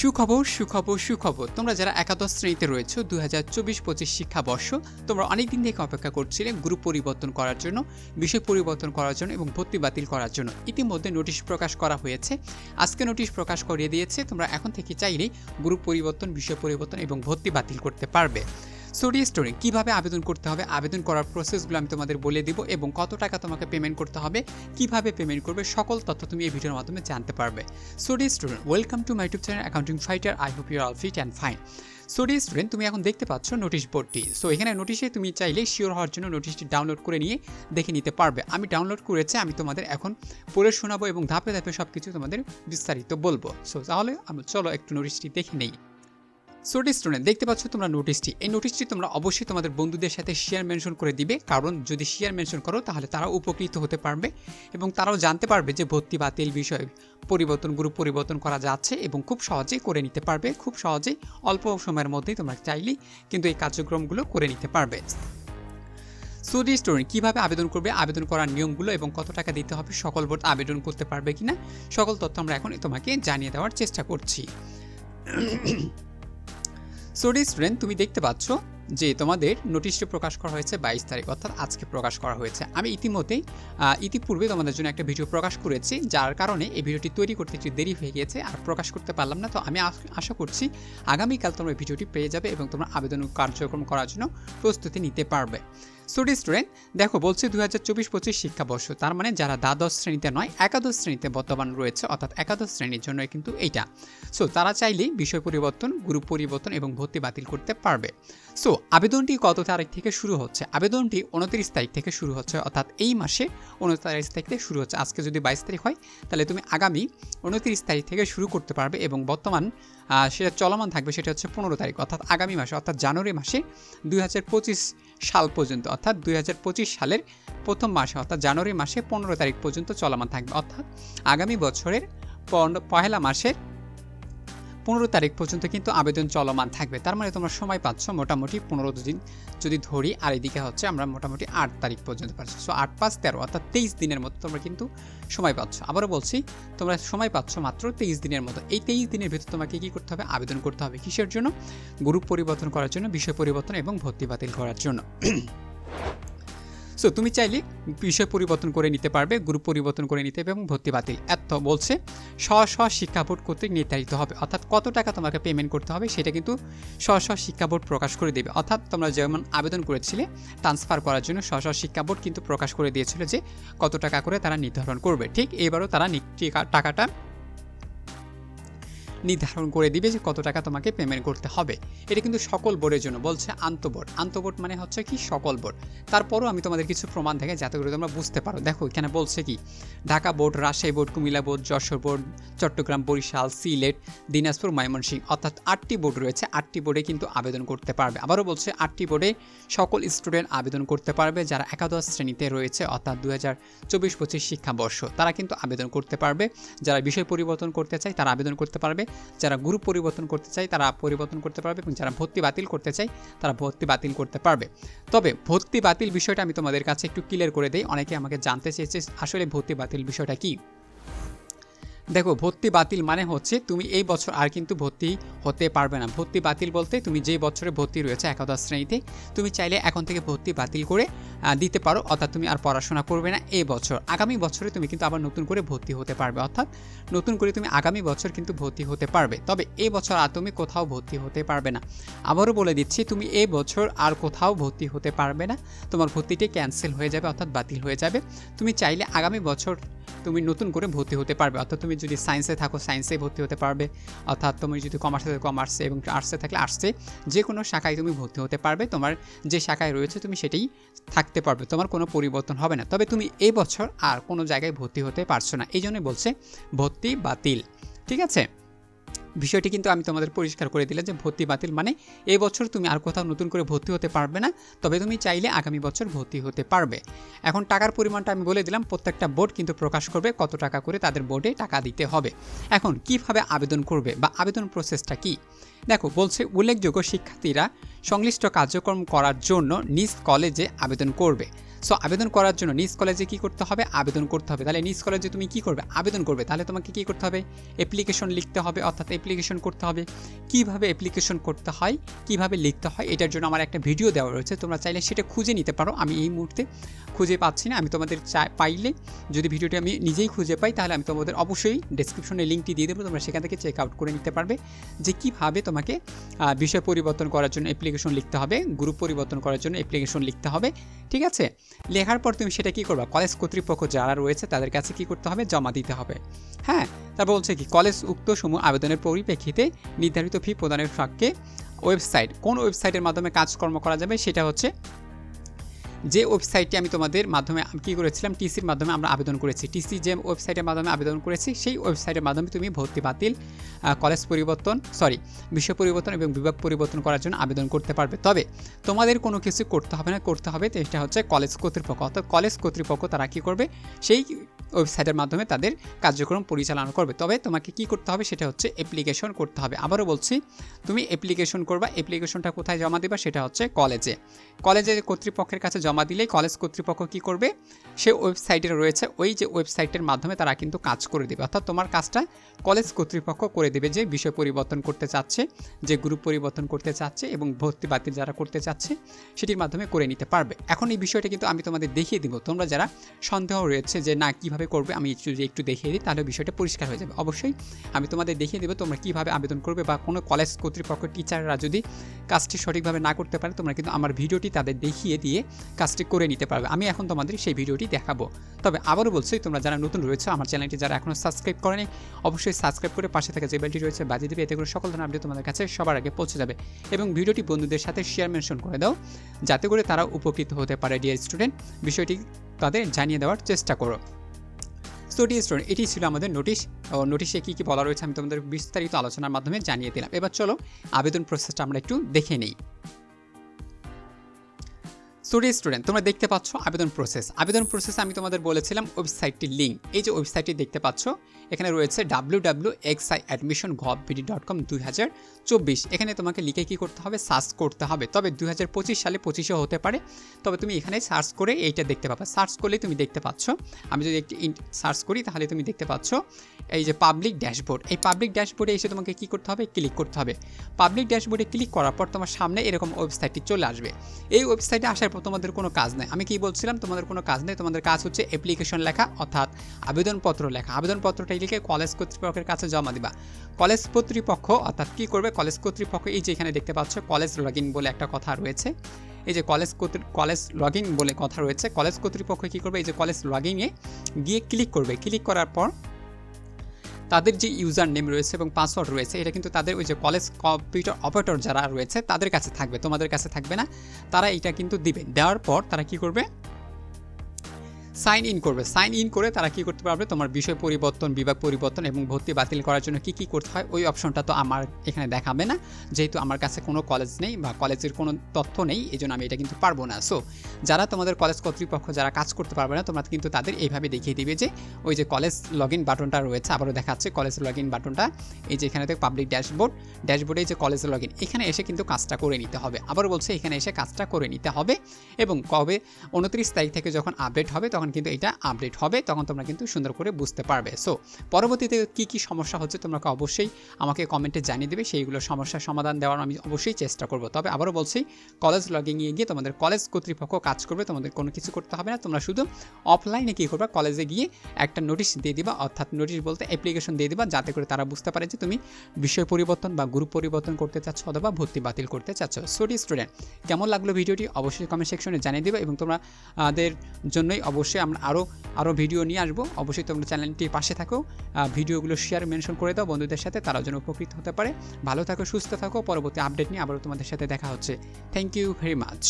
সুখবর সুখবর সুখবর। তোমরা যারা একাদশ শ্রেণীতে রয়েছে দু হাজার চব্বিশ পঁচিশ শিক্ষাবর্ষ, তোমরা অনেকদিন থেকে অপেক্ষা করছিলে গ্রুপ পরিবর্তন করার জন্য, বিষয় পরিবর্তন করার জন্য এবং ভর্তি বাতিল করার জন্য। ইতিমধ্যে নোটিশ প্রকাশ করা হয়েছে। আজকে নোটিশ প্রকাশ করিয়ে দিয়েছে, তোমরা এখন থেকে চাইলেই গ্রুপ পরিবর্তন, বিষয় পরিবর্তন এবং ভর্তি বাতিল করতে পারবে। স্টোরি স্টোরে কীভাবে আবেদন করতে হবে? আবেদন করার প্রসেসগুলো আমি তোমাদের বলে দিব এবং কত টাকা তোমাকে পেমেন্ট করতে হবে, কীভাবে পেমেন্ট করবে, সকল তথ্য তুমি এই ভিডিওর মাধ্যমে জানতে পারবে। Story student welcome to my channel accounting fighter I hope your all fit and fine story student তুমি এখন দেখতে পাচ্ছ নোটিশ বোর্ডটি সো এখানে নোটিশে তুমি চাইলে শিওর হওয়ার জন্য নোটিশটি ডাউনলোড করে নিয়ে দেখে নিতে পারবে। আমি ডাউনলোড করেছি, আমি তোমাদের এখন পড়ে শোনাবো এবং ধাপে ধাপে সব কিছু তোমাদের বিস্তারিত বলব। সো তাহলে আমি চলো একটু নোটিশটি দেখে নেই। সোটি স্টুডেন্ট দেখতে পাচ্ছ তোমরা নোটিশটি এই নোটিশটি তোমরা অবশ্যই তোমাদের বন্ধুদের সাথে শেয়ার মেনশন করে দিবে। কারণ যদি শেয়ার মেনশন করো, তাহলে তারা উপকৃত হতে পারবে এবং তারাও জানতে পারবে যে ভর্তি বাতিল বিষয় পরিবর্তন গ্রুপ পরিবর্তন করা যাচ্ছে এবং খুব সহজেই করে নিতে পারবে। খুব সহজেই অল্প সময়ের মধ্যেই তোমরা চাইলেই কিন্তু এই কার্যক্রমগুলো করে নিতে পারবে। সুডি স্টুডেন্ট কীভাবে আবেদন করবে? আবেদন করার নিয়মগুলো এবং কত টাকা দিতে হবে? সকল বোর্ড আবেদন করতে পারবে কিনা? সকল তথ্য আমরা এখন তোমাকে জানিয়ে দেওয়ার চেষ্টা করছি। সোডি স্টুডেন্ট তুমি দেখতে পাচ্ছ যে তোমাদের নোটিশটি প্রকাশ করা হয়েছে বাইশ তারিখ, অর্থাৎ আজকে প্রকাশ করা হয়েছে। আমি ইতিমধ্যেই ইতিপূর্বে তোমাদের জন্য একটা ভিডিও প্রকাশ করেছি, যার কারণে এই ভিডিওটি তৈরি করতে একটু দেরি হয়ে গিয়েছে আর প্রকাশ করতে পারলাম না। তো আমি আশা করছি আগামীকাল তোমরা ভিডিওটি পেয়ে যাবে এবং তোমরা আবেদন কার্যক্রম করার জন্য প্রস্তুতি নিতে পারবে। স্টুডি স্টুডেন্ট, দেখো বলছে দু হাজার চব্বিশ পঁচিশ শিক্ষাবর্ষ, তার মানে যারা দ্বাদশ শ্রেণীতে নয়, একাদশ শ্রেণীতে বর্তমান রয়েছে, অর্থাৎ একাদশ শ্রেণির জন্য কিন্তু এইটা। সো তারা চাইলেই বিষয় পরিবর্তন, গ্রুপ পরিবর্তন এবং ভর্তি বাতিল করতে পারবে। সো আবেদনটি কত তারিখ থেকে শুরু হচ্ছে? আবেদনটি উনত্রিশ তারিখ থেকে শুরু হচ্ছে, অর্থাৎ এই মাসে উনত্রিশ তারিখ থেকে শুরু হচ্ছে। আজকে যদি বাইশ তারিখ হয়, তাহলে তুমি আগামী উনত্রিশ তারিখ থেকে শুরু করতে পারবে এবং বর্তমান সেটা চলমান থাকবে সেটা হচ্ছে পনেরো তারিখ, অর্থাৎ আগামী মাসে, অর্থাৎ জানুয়ারি মাসে দুই হাজার পঁচিশ সাল পর্যন্ত অর্থাৎ দুই হাজার পঁচিশ সালের প্রথম মাসে, অর্থাৎ জানুয়ারি মাসে পনেরো তারিখ পর্যন্ত চলমান থাকবে। অর্থাৎ আগামী বছরের পহেলা মাসের পনেরো তারিখ পর্যন্ত কিন্তু আবেদন চলমান থাকবে। তার মানে তোমরা সময় পাচ্ছ মোটামুটি পনেরো দিন যদি ধরি, আর এদিকে হচ্ছে আমরা মোটামুটি আট তারিখ পর্যন্ত পাচ্ছি। সো আট পাঁচ তেরো, অর্থাৎ তেইশ দিনের মতো তোমরা কিন্তু সময় পাচ্ছ। আবারও বলছি, তোমরা সময় পাচ্ছ মাত্র তেইশ দিনের মতো। এই তেইশ দিনের ভিতর তোমাকে কী করতে হবে? আবেদন করতে হবে কিসের জন্য? গ্রুপ পরিবর্তন করার জন্য, বিষয় পরিবর্তন এবং ভর্তি বাতিল করার জন্য। সো তুমি চাইলে বিষয় পরিবর্তন করে নিতে পারবে গ্রুপ পরিবর্তন করে নিতে হবে এবং ভর্তি বাতিল। এত বলছে, স্ব স্ব শিক্ষা বোর্ড কর্তৃক নির্ধারিত হবে। অর্থাৎ কত টাকা তোমাকে পেমেন্ট করতে হবে সেটা কিন্তু স্ব স্ব শিক্ষা বোর্ড প্রকাশ করে দেবে। অর্থাৎ তোমরা যেমন আবেদন করেছিলে ট্রান্সফার করার জন্য স্ব স্ব শিক্ষা বোর্ড কিন্তু প্রকাশ করে দিয়েছিল যে কত টাকা করে তারা নির্ধারণ করবে। ঠিক এবারও তারা টাকাটা নির্ধারণ করে দিবে যে কত টাকা তোমাকে পেমেন্ট করতে হবে। এটা কিন্তু সকল বোর্ডের জন্য। বলছে আন্তবোর্ড আন্তবোর্ড মানে হচ্ছে কি? সকল বোর্ড তারপরও আমি তোমাদের কিছু প্রমাণ দেখে যাতে করে তোমরা বুঝতে পারো। দেখো, এখানে বলছে কি? Dhaka board Rajshahi board Comilla board Jessore board Chittagong, Barisal, Sylhet, Dinajpur, Mymensingh. অর্থাৎ আটটি বোর্ড রয়েছে। আটটি বোর্ডে কিন্তু আবেদন করতে পারবে। আবারও বলছে আটটি বোর্ডে সকল স্টুডেন্ট আবেদন করতে পারবে যারা একাদশ শ্রেণীতে রয়েছে, অর্থাৎ দু হাজার চব্বিশ পঁচিশ শিক্ষাবর্ষ। তারা কিন্তু আবেদন করতে পারবে। যারা বিষয় পরিবর্তন করতে চায় তারা আবেদন করতে পারবে। যারা গ্রুপ পরিবর্তন করতে চায় তারা পরিবর্তন করতে পারবে এবং যারা ভর্তি বাতিল করতে চায় তারা ভর্তি বাতিল করতে পারবে। তবে ভর্তি বাতিল বিষয়টা আমি তোমাদের কাছে একটু ক্লিয়ার করে দিই। অনেকে আমাকে জানতে চেয়েছে আসলে ভর্তি বাতিল বিষয়টা কী? দেখো, ভর্তি বাতিল মানে হচ্ছে তুমি এই বছর আর কিন্তু ভর্তি হতে পারবে না। ভর্তি বাতিল বলতে তুমি যে বছরে ভর্তি রয়েছে একাদশ শ্রেণীতে, তুমি চাইলে এখন থেকে ভর্তি বাতিল করে দিতে পারো, অর্থাৎ তুমি আর পড়াশোনা করবে না এই বছর। আগামী বছরে তুমি কিন্তু আবার নতুন করে ভর্তি হতে পারবে, অর্থাৎ নতুন করে তুমি আগামী বছর কিন্তু ভর্তি হতে পারবে। তবে এই বছর আর তুমি কোথাও ভর্তি হতে পারবে না। আবারও বলে দিচ্ছি, তুমি এই বছর আর কোথাও ভর্তি হতে পারবে না। তোমার ভর্তিটি ক্যান্সেল হয়ে যাবে, অর্থাৎ বাতিল হয়ে যাবে। তুমি চাইলে আগামী বছর তুমি নতুন করে ভর্তি হতে পারবে, অর্থাৎ তুমি যদি সায়েন্সে থাকো সায়েন্সে ভর্তি হতে পারবে। অর্থাৎ তুমি যদি কমার্সে থাকো কমার্সে এবং আর্টসে থাকলে আর্টসে যে কোনো শাখায় তুমি ভর্তি হতে পারবে। তোমার যে শাখায় রয়েছে, তুমি সেটাই থাকতে পারবে। তোমার কোনো পরিবর্তন হবে না। তবে তুমি এই বছর আর কোনো জায়গায় ভর্তি হতে পারছ না। এই জন্যই বলছে, ভর্তি বাতিল। ঠিক আছে? বিষয়টি কিন্তু আমি তোমাদের পরিষ্কার করে দিলাম যে ভর্তি বাতিল মানে এই বছর তুমি আর কোথাও নতুন করে ভর্তি হতে পারবে না, তবে তুমি চাইলে আগামী বছর ভর্তি হতে পারবে। এখন টাকার পরিমাণটা আমি বলে দিলাম, প্রত্যেকটা বোর্ড কিন্তু প্রকাশ করবে কত টাকা করে তাদের বোর্ডে টাকা দিতে হবে। এখন কীভাবে আবেদন করবে বা আবেদন প্রসেসটা কি? দেখো, বলছে উল্লেখযোগ্য শিক্ষার্থীরা সংশ্লিষ্ট কার্যক্রম করার জন্য নিজ কলেজে আবেদন করবে। সো আবেদন করার জন্য নিজ কলেজে কি করতে হবে? আবেদন করতে হবে। তাহলে নিজ কলেজে তুমি কি করবে? আবেদন করবে। তাহলে তোমাকে কি করতে হবে? অ্যাপ্লিকেশন লিখতে হবে, অর্থাৎ অ্যাপ্লিকেশন করতে হবে। কীভাবে অ্যাপ্লিকেশন করতে হয়? কীভাবে লিখতে হয়? এটার জন্য আমার একটা ভিডিও দেওয়া রয়েছে। তোমরা চাইলে সেটা খুঁজে নিতে পারো। আমি এই মুহূর্তে খুঁজে পাচ্ছি না। আমি তোমাদের চা- পাইলে যদি ভিডিওটি আমি নিজেই খুঁজে পাই, তাহলে আমি তোমাদের অবশ্যই ডেসক্রিপশনে লিঙ্কটি দিয়ে দেবো। তোমরা সেখান থেকে চেক আউট করে নিতে পারবে যে কীভাবে তোমাকে বিষয় পরিবর্তন করার জন্য অ্যাপ্লিকেশন লিখতে হবে গ্রুপ পরিবর্তন করার জন্য অ্যাপ্লিকেশন লিখতে হবে, ঠিক আছে? লেখার পর তুমি সেটা কি করবা? কলেজ কর্তৃপক্ষ যারা রয়েছে তাদের কাছে কি করতে হবে? জমা দিতে হবে। হ্যাঁ? তারপর বলছে কি কলেজ উক্ত সমূহ আবেদনের পরিপ্রেক্ষিতে নির্ধারিত ফি প্রদানের ফাঁককে ওয়েবসাইট কোন ওয়েবসাইটের মাধ্যমে কাজকর্ম করা যাবে সেটা হচ্ছে যে ওয়েবসাইটটি আমি তোমাদের মাধ্যমে কি করেছিলাম? টিসির মাধ্যমে আমরা আবেদন করেছি। টিসি যে ওয়েবসাইটের মাধ্যমে আবেদন করেছি, সেই ওয়েবসাইটের মাধ্যমে তুমি ভর্তি, বাতিল কলেজ পরিবর্তন সরি বিষয় পরিবর্তন এবং বিভাগ পরিবর্তন করার জন্য আবেদন করতে পারবে। তবে তোমাদের কোনো কিছু করতে হবে না, করতে হবে তো এটা হচ্ছে কলেজ কর্তৃপক্ষ। অর্থাৎ কলেজ কর্তৃপক্ষ তারা কী করবে? সেই ওয়েবসাইটের মাধ্যমে তাদের কার্যক্রম পরিচালনা করবে। তবে তোমাকে কি করতে হবে সেটা হচ্ছে অ্যাপ্লিকেশন করতে হবে। আবারও বলছি, তুমি অ্যাপ্লিকেশন করবা অ্যাপ্লিকেশনটা কোথায় জমা দেবা সেটা হচ্ছে কলেজে কলেজের কর্তৃপক্ষের কাছে জমা দিলেই কলেজ কর্তৃপক্ষ কি করবে? সে ওয়েবসাইটে রয়েছে, ওই যে ওয়েবসাইটের মাধ্যমে তারা কিন্তু কাজ করে দেবে। অর্থাৎ তোমার কাজটা কলেজ কর্তৃপক্ষ করে দেবে যে বিষয় পরিবর্তন করতে চাচ্ছে, যে গ্রুপ পরিবর্তন করতে চাচ্ছে এবং ভর্তি বাতিল যারা করতে চাচ্ছে সেটির মাধ্যমে করে নিতে পারবে। এখন এই বিষয়টা কিন্তু আমি তোমাদের দেখিয়ে দিব। তোমরা যারা সন্দেহ রয়েছে যে না, কীভাবে করবে আমি যদি একটু দেখিয়ে দিই, তাহলে বিষয়টা পরিষ্কার হয়ে যাবে। অবশ্যই আমি তোমাদের দেখিয়ে দেবো তোমরা কীভাবে আবেদন করবে বা কোনো কলেজ কর্তৃপক্ষ টিচাররা যদি কাজটি সঠিকভাবে না করতে পারে, তোমরা কিন্তু আমার ভিডিওটি তাদের দেখিয়ে দিয়ে কাজটি করে নিতে পারবে। আমি এখন তোমাদের সেই ভিডিওটি দেখাবো। তবে আবারও বলছি, তোমরা যারা নতুন রয়েছে, আমার চ্যানেলটি যারা এখনও সাবস্ক্রাইব করেনি, অবশ্যই সাবস্ক্রাইব করে পাশে থাকা যে বেলটি রয়েছে, বাজিয়ে দেবে, এতে করে সকল ধরনের আপডেট তোমাদের কাছে সবার আগে পৌঁছে যাবে। এবং ভিডিওটি বন্ধুদের সাথে শেয়ার মেনশন করে দাও, যাতে করে তারা উপকৃত হতে পারে ডিয়ার স্টুডেন্ট বিষয়টি তাদের জানিয়ে দেওয়ার চেষ্টা করো। সো ডিয়ার স্টুডেন্ট এটি ছিল আমাদের নোটিশ ও নোটিশে কী কী বলা রয়েছে আমি তোমাদের বিস্তারিত আলোচনার মাধ্যমে জানিয়ে দিলাম। এবার চলো আবেদন প্রসেসটা আমরা একটু দেখে নিই। স্টুডি স্টুডেন্ট তোমরা দেখতে পাচ্ছ আবেদন প্রসেস আবেদন প্রসেস আমি তোমাদের বলেছিলাম ওয়েবসাইটটির লিঙ্ক এই যে ওয়েবসাইটটি দেখতে পাচ্ছ, এখানে রয়েছে W W X I admission gov BD dot com দুই হাজার চব্বিশ। এখানে তোমাকে লিখে কী করতে হবে? সার্চ করতে হবে। তবে দুই হাজার পঁচিশ সালে পঁচিশেও হতে পারে। তবে তুমি এখানে সার্চ করে এইটা দেখতে পাবে। সার্চ করলেই তুমি দেখতে পাচ্ছ। আমি যদি একটি সার্চ করি, তাহলে তুমি দেখতে পাচ্ছ এই যে পাবলিক ড্যাশবোর্ড এই পাবলিক ড্যাশবোর্ডে এসে তোমাকে কী করতে হবে? ক্লিক করতে হবে। পাবলিক ড্যাশবোর্ডে ক্লিক করার পর তোমার সামনে এরকম ওয়েবসাইটটি চলে আসবে। এই ওয়েবসাইটে আসার তোমাদের কোনো কাজ নেই। আমি কি বলছিলাম? তোমাদের কোনো কাজ নেই। তোমাদের কাজ হচ্ছে অ্যাপ্লিকেশন লেখা, অর্থাৎ আবেদনপত্র লেখা। আবেদনপত্রটাই লিখে কলেজ কর্তৃপক্ষের কাছে জমা দিবা। কলেজ কর্তৃপক্ষ, অর্থাৎ কী করবে? কলেজ কর্তৃপক্ষ, এই যে এখানে দেখতে পাচ্ছ কলেজ লগ বলে একটা কথা রয়েছে। এই যে কলেজ কর্তৃ কলেজ লগিং বলে কথা রয়েছে। কলেজ কর্তৃপক্ষ কী করবে? এই যে কলেজ লগিংয়ে গিয়ে ক্লিক করবে। ক্লিক করার পর তাদের যে ইউজার নেম রয়েছে এবং পাসওয়ার্ড রয়েছে, এটা কিন্তু তাদের ওই যে কলেজ কম্পিউটার অপারেটর যারা রয়েছে, তাদের কাছে থাকবে। তোমাদের কাছে থাকবে না, তারা এটা কিন্তু দিবে। দেওয়ার পর তারা কি করবে? সাইন ইন করবে। সাইন ইন করে তারা কি করতে পারবে? তোমার বিষয় পরিবর্তন, বিভাগ পরিবর্তন এবং ভর্তি বাতিল করার জন্য কি কি করতে হয়? ওই অপশনটা তো আমার এখানে দেখাবে না। যেহেতু আমার কাছে কোনো কলেজ নেই বা কলেজের কোনো তথ্য নেই এই জন্য আমি এটা কিন্তু পারব না। সো যারা তোমাদের কলেজ কর্তৃপক্ষ, যারা কাজ করতে পারবে না, তোমরা কিন্তু তাদের এইভাবে দেখিয়ে দিবে যে ওই যে কলেজ লগ ইন বাটনটা রয়েছে, আবারও দেখাচ্ছে কলেজ লগ ইন বাটনটা এই যে এখানে থেকে পাবলিক ড্যাশবোর্ড ড্যাশবোর্ডে যে কলেজ লগ ইন এখানে এসে কিন্তু কাজটা করে নিতে হবে। আবারও বলছে এখানে এসে কাজটা করে নিতে হবে এবং কবে? উনত্রিশ তারিখ থেকে যখন আপডেট হবে, তখন কিন্তু এটা আপডেট হবে, তখন তোমরা কিন্তু সুন্দর করে বুঝতে পারবে। সো পরবর্তীতে কী কী সমস্যা হচ্ছে তোমরা অবশ্যই আমাকে কমেন্টে জানিয়ে দেবে। সেইগুলো সমস্যার সমাধান দেওয়ার আমি অবশ্যই চেষ্টা করব। তবে আবারও বলছি কলেজ লগিংয়ে গিয়ে তোমাদের কলেজ কর্তৃপক্ষ কাজ করবে, তোমাদের কোনো কিছু করতে হবে না। তোমরা শুধু অফলাইনে কী করবে কলেজে গিয়ে একটা নোটিশ দিয়ে দিবা, অর্থাৎ নোটিশ বলতে অ্যাপ্লিকেশন দিয়ে দিবা, যাতে করে তারা বুঝতে পারে যে তুমি বিষয় পরিবর্তন বা গ্রুপ পরিবর্তন করতে চাচ্ছ অথবা ভর্তি বাতিল করতে চাচ্ছ। সোটি স্টুডেন্ট কেমন লাগল ভিডিওটি অবশ্যই কমেন্ট সেকশনে জানিয়ে দেবে এবং তোমরা আমাদের জন্যই অবশ্যই আমরা আরও আরও ভিডিও নিয়ে আসব। অবশ্যই তোমরা চ্যানেলটি পাশে থাকো। ভিডিওগুলো শেয়ার মেনশন করে দাও বন্ধুদের সাথে, তারাও যেন উপকৃত হতে পারে। ভালো থাকো, সুস্থ থাকো। পরবর্তী আপডেট নিয়ে আবারও তোমাদের সাথে দেখা হচ্ছে। Thank you very much